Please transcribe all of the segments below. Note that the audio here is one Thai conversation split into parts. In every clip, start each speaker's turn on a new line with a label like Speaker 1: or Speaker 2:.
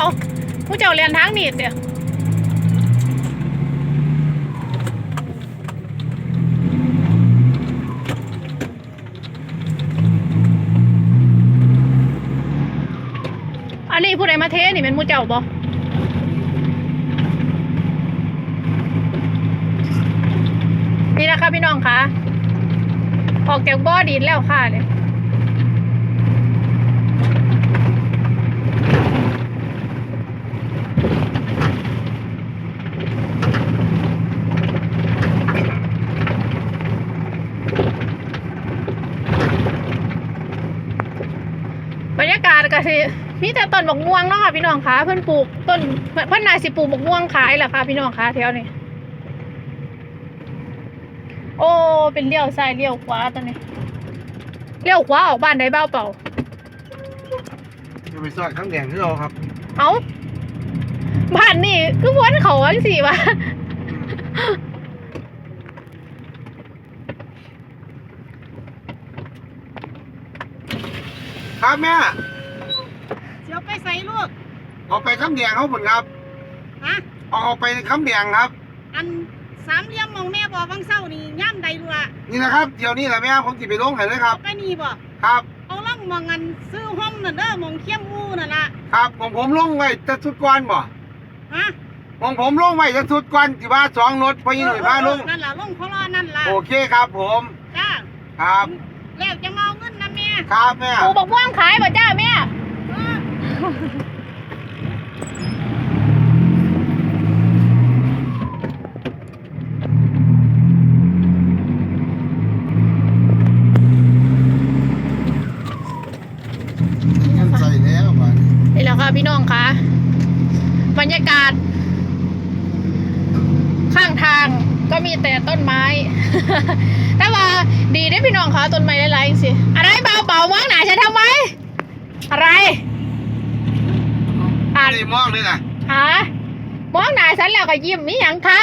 Speaker 1: เอาผู้เจ้าเรียนทางนี่เดี๋ยวอันนี้ผู้ใดมาเทนี่เป็นหมูเจ้าบ่นี่นะคะพี่น้องคะออกจากบ่อดินแล้วค่ะเนี่ย บรรยากาศก็ สิมีแต่ต้นบกม่วงเนาะค่ะพี่น้องคะเพิ่นปลูกต้นเพิ่นเพิ่นน่าสิปลูกบกม่วงขายแหละค่ะพี่น้องคะแถวนี้โอ้เป็นเลี้ยวซ้ายเลี้ยวขวาตอนนี้เลี้ยวขวาออกบ้านได้เบ้าเปล่า
Speaker 2: จะไปซอยข้างแดงที่เราครับ
Speaker 1: เอ้าบ้านนี่คือวนเขาอังสิวะ
Speaker 2: ครับแม่
Speaker 3: เดี๋ยว ไปใส่ลูก
Speaker 2: ออกไปข้ามแดงเขาผลครับ
Speaker 3: ฮะ
Speaker 2: ออกไปข้ามแดงครับ
Speaker 3: อันสามเหลี่ยมมองแม่บอกบางเศร้านี่ย่ำใดลูกอะ
Speaker 2: นี่นะครับเดี๋ยวนี้แหละแม่ผมจะไปลงให้เลยครับ
Speaker 3: ไปนี่บ่
Speaker 2: ครับ
Speaker 3: เอาล่องมองอันซื้อห้องนั่นเด้อมองเขี้ยมงูนั่นล่ะ
Speaker 2: ครับผมผมลงไว้จะสุดก้อนบ่
Speaker 3: ฮะ
Speaker 2: ผมผมลงไว้จะสุดก้อนที่ว่าสองรถพอยินหน่วยพาลง
Speaker 3: นั่นล่ะลงเพราะว่านั่นล่ะ
Speaker 2: โอเคครับผม
Speaker 3: จ้า
Speaker 2: ครับ
Speaker 3: แล้วจะมาเอาเงินนะแม่
Speaker 2: ครับแม่
Speaker 1: ปลูกบกม่วงขายบ่จ้าแม่
Speaker 3: เออ
Speaker 2: ใส่แล้วบ้าน
Speaker 1: นี่แหละค่ะพี่น้องคะบรรยากาศ ข้างทางก็มีแต่ต้นไม้ แต่ว่าดีได้อ พี่น้องคะต้นไม้หลายๆสิอะไรเบาเบาๆวางไหนฉันทำไว้อะไรอ่า
Speaker 2: ไม่
Speaker 1: น
Speaker 2: ได้มองเลยนะ
Speaker 1: หามองหน้าฉันแล้วก็ยิ้มนี่ยังคะ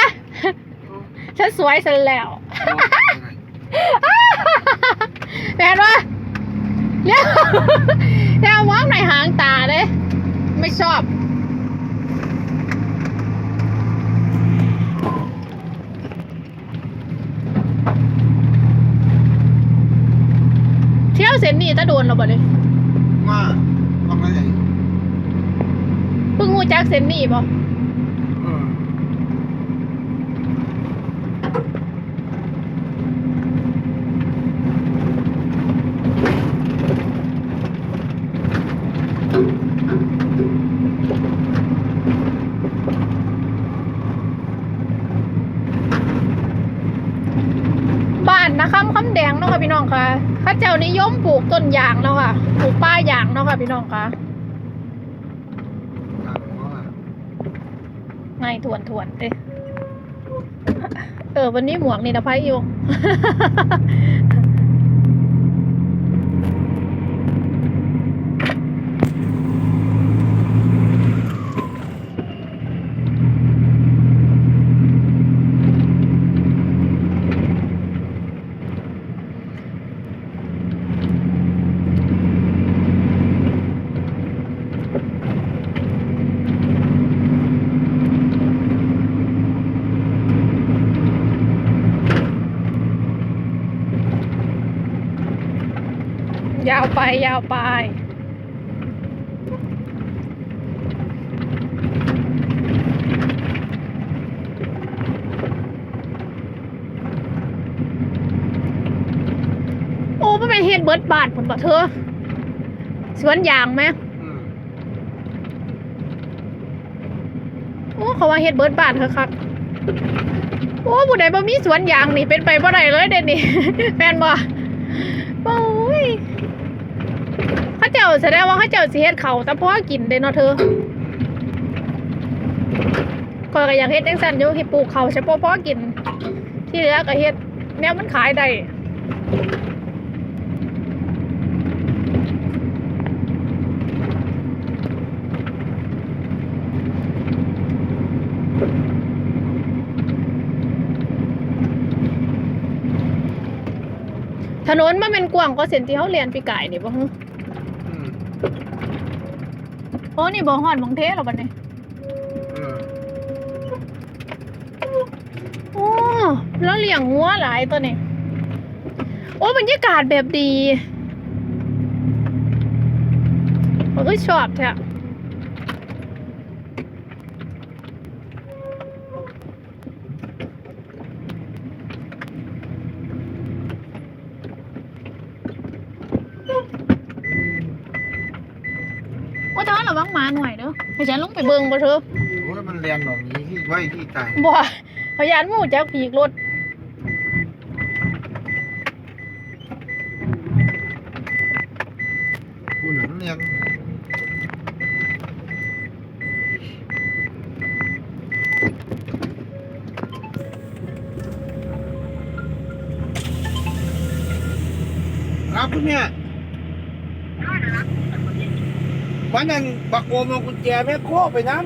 Speaker 1: ฉันสวยฉันแล้วแม่นว่าเลี้ยวเลี้ยวมองในหางตาเลยไม่ชอบ เที่ยวเส้ นนี่ตะโดนเราบ่เลย
Speaker 2: ว่าว่าไง
Speaker 1: เพิ่งงูจักเส้นนี่บ่
Speaker 2: เออ
Speaker 1: บ้านนะคะคำแดงเนาะค่ะพี่น้องค่ะ เจ้านิยมปลูกต้นยางเนาะค่ะ ปลูกป้ายางเนาะค่ะพี่น้องคะ
Speaker 2: ครับว่า
Speaker 1: ไงถวนถวนเอเออวันนี้หมวกนี่นะพายอยู่ ยาวไปยาวไป โอ้ไมันเป็นเฮ็ดเบิร์ดบาทผลบ่เธอ สวนยางไหมโอ้เขาว่าเฮ็ดเบิร์ดบาทคักๆโอ้ผู้ใดบ่มีสวนยางนี่เป็นไปบ่ได้เลยเด่นนี่แม่นบ่ ยเขาเจ้าแสดงว่าเขาเจ้าสิเฮ็ดเขาแต่พอกินเด้เนาะเธอก็ก็อยากเฮ็ดจังซั่นอยู่เฮ็ดปลูกเขาเฉพาะพอกิน ที่เหลือก็เฮ็ดแนวมันขายได้ ถนนมันเป็นกว้างกว่าเส้นที่เขาเรียนปีกายนี่บ่ฮึ
Speaker 2: อืม
Speaker 1: อ้นี่บ่ฮอดหมองเทสหรอบัดนี้
Speaker 2: เออ
Speaker 1: โอ้แล้วเลี้ยงงัวหลายตัวนี่โอ้บรรยากาศแบบดีผมก็ชอบแท้ว่าท้าระวังหมาหน่ อยเด้อให้ฉันลงไปเบิ่งบ่เถอะ
Speaker 2: โอ้ยมันเรียนหนองนี้ที่ไว้ที่ตาย
Speaker 1: บ่พยานหมู่จักผีกรถ
Speaker 2: คุณหนึ่งเรียนครับคุณเนี่ย วันนั้นบักโอมเอากุญแจแม่โคไปนั่ง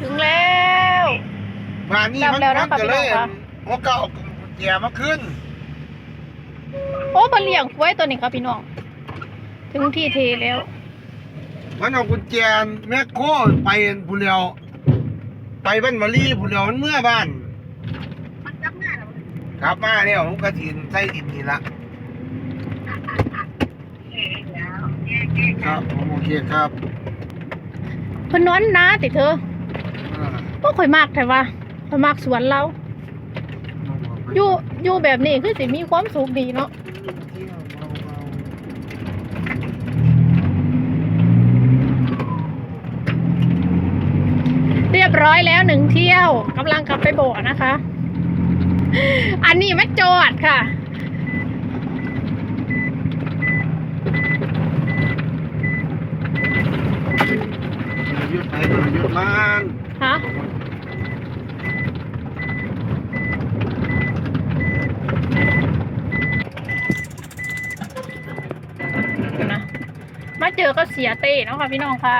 Speaker 1: ถึงแล้ว
Speaker 2: มานี่มัน
Speaker 1: จำแล้วนะ
Speaker 2: มันก็เลย
Speaker 1: ปะพี่น้องคะ
Speaker 2: หัวเก่าเอากุญแจมาขึ้น
Speaker 1: โอ้บนเลี้ยงไว้ตัวนี้ครับพี่น้อง ถึงที่เทแล้ว
Speaker 2: มันเอากุญแจแม่โคไปผู้เลียวไปบ้านมารีผู้เลียวมันเมื่อบ้าน
Speaker 3: มันจับหน้าแล้ว
Speaker 2: ครับมาเนี่ยผมกระถินใส่ดินนี่ละ ครับผมโอเคครับ
Speaker 1: เพิ่นนอนนะติเธอ
Speaker 2: อ่า
Speaker 1: ก็ข่อยมากแต่ว่าข่อยมากสวนเราอยู่อยู่แบบนี้คือสิมีความสุขดีเนาะ
Speaker 2: เที่ยวเมา
Speaker 1: เรียบร้อยแล้วหนึ่งเที่ยวกำลังกลับไปโบสถ์นะคะ อันนี้ไม่จอดค่ะ สียเต้เนาะค่ะพี่น้องคะ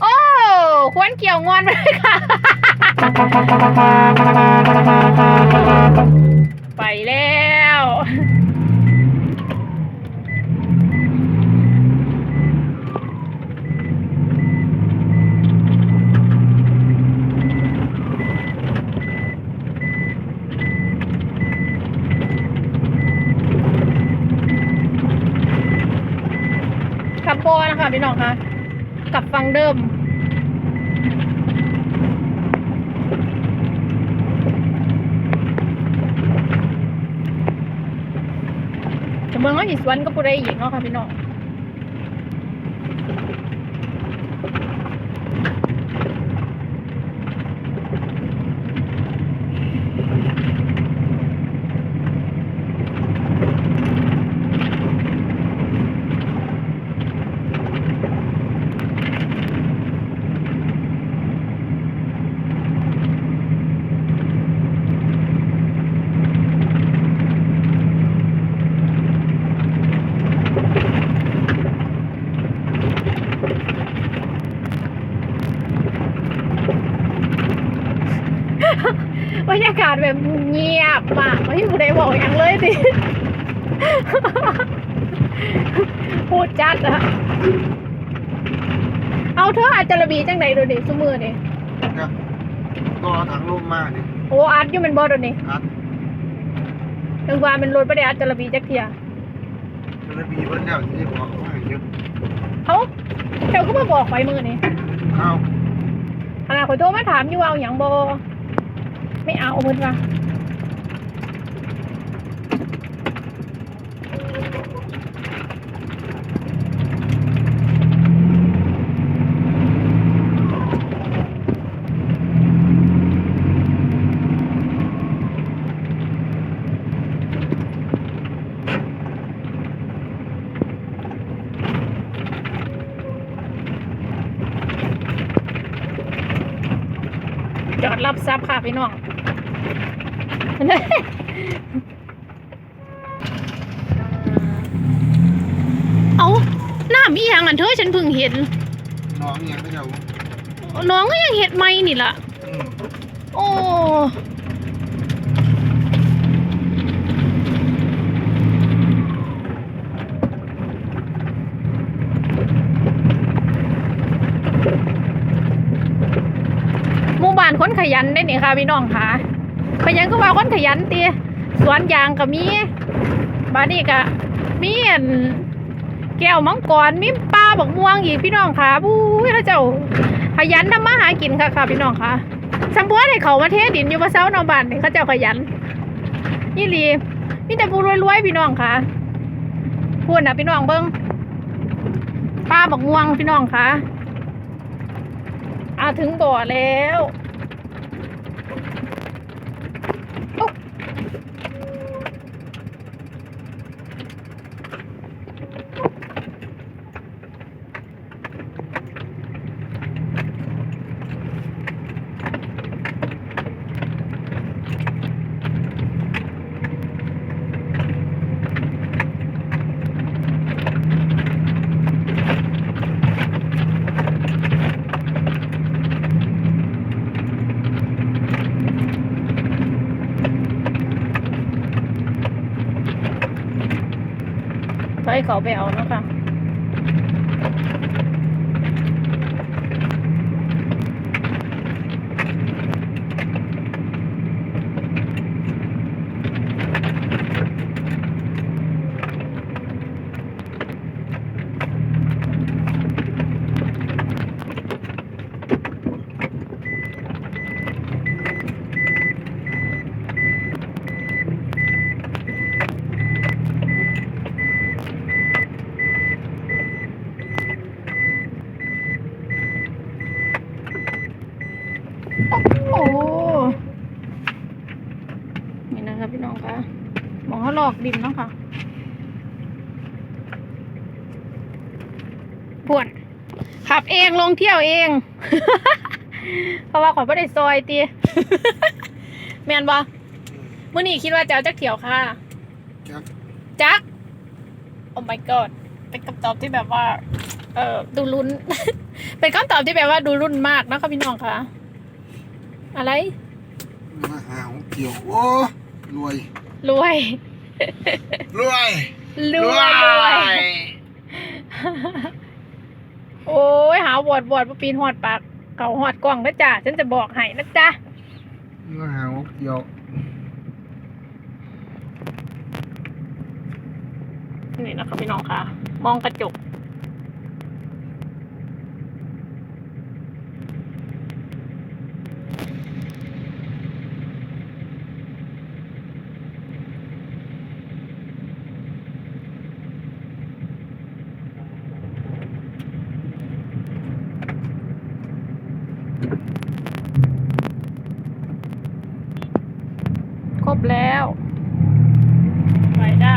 Speaker 1: โอ้ควรเกี่ยวงอนไปเลยค่ะ ไปแล้ว ขับโบนะคะ พี่น้องคะกลับฟังเดิม จะเมืองเขาอีสวนก็ปุได้อีกเนาะค่ะพี่น้อง บรรยากาศ แบบเงียบมากไม่มีผู้ใดบอกอย่างเลยสิพูดจัดอะเอาเธออาจจะระบีจังไหนดูดิสมือนี่
Speaker 2: ครับก็ถังลมมาเนี่ย
Speaker 1: โอ้อาร์ตอยู่เป็นบอดูนี่
Speaker 2: ครับ
Speaker 1: ถึงว่าเป็นรถประเดี๋ยวอาจจะระบีจักเทีย
Speaker 2: จะมีเพิ่นแล้วที่บอกว่าเยอะ
Speaker 1: เขาเธอก็มาบอกไว้มือนี่
Speaker 2: ข้าว
Speaker 1: ขณะขอโทรมาถามอยู่ว่าเอาอย่างบอ ไม่เอาเพิ่นว่าจอดรับทรัพย์ค่ะพี่น้อง เอาน้ำอีหยังอันเธอฉันเพิ่งเห็น
Speaker 2: น้องยังไม่เจ้
Speaker 1: น้องก็ยังเห็ดไม่นี่ล่ะ โอ้
Speaker 2: หมู่
Speaker 1: บ้านคนขยันได้นี่ค่ะพี่น้องค่ะ ขยันก็ว่าคนขยันตีสวนยางก็มีบ้านนี้ก็มีอันแก้วมังกรมีปลาบักม่วงอีกพี่น้องค่ะบู้ยเขาเจ้าขยันทำมาหากินค่ะค่ะพี่น้องค่ะสัมพัวให้เขามาเทดินอยู่มาเช้านอบ้านนี่เขาเจ้าขยันนี่ลีมีแต่ผู้รวยๆพี่น้องค่ะพูดนะพี่น้องเบิ้งปลาบักม่วงพี่น้องค่ะอาถึงบ่อแล้ว เขาไปเอาเนาะค่ะ โอ้โหนี่นะคะพี่น้องคะม องเขาหลอกดินเนาะค่ะปวดขับเองลงเที่ยวเอง เพราะว่าขอยไม่ได้ซอยตีแมนบอมื่อนี้คิดว่าจะเอาจักเที่ยวค่ะ
Speaker 2: ครับ
Speaker 1: จักโอ้ my god เป็นคำตอบที่แบบว่า เออดูลุ้น เป็นคำตอบที่แบบว่าดูรุ่นมากนะคะพี่น้องค่ะ อะไร
Speaker 2: มาหาของเกี่ยว โอ้รวย
Speaker 1: รวย
Speaker 2: รวย
Speaker 1: รวยรวย โอ้ยหาวอดวอดมาปีนหอดปากเขาหอดกล่องนะจ๊ะฉันจะบอกให้นะจ๊ะ
Speaker 2: มาหาของเกี่ยว
Speaker 1: นี่นะคะพี่น้องค่ะ มองกระจก แล้ว ไปได้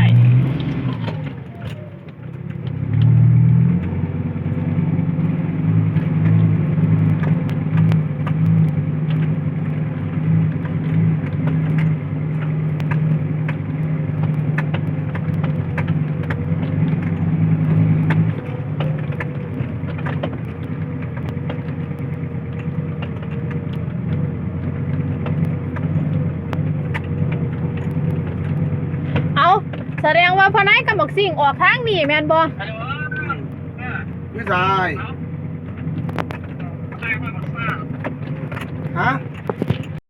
Speaker 1: เอาแสดงว่าพอไนายกับบักสิ่งออกทางนี่แมนบอ
Speaker 2: พี่ชาย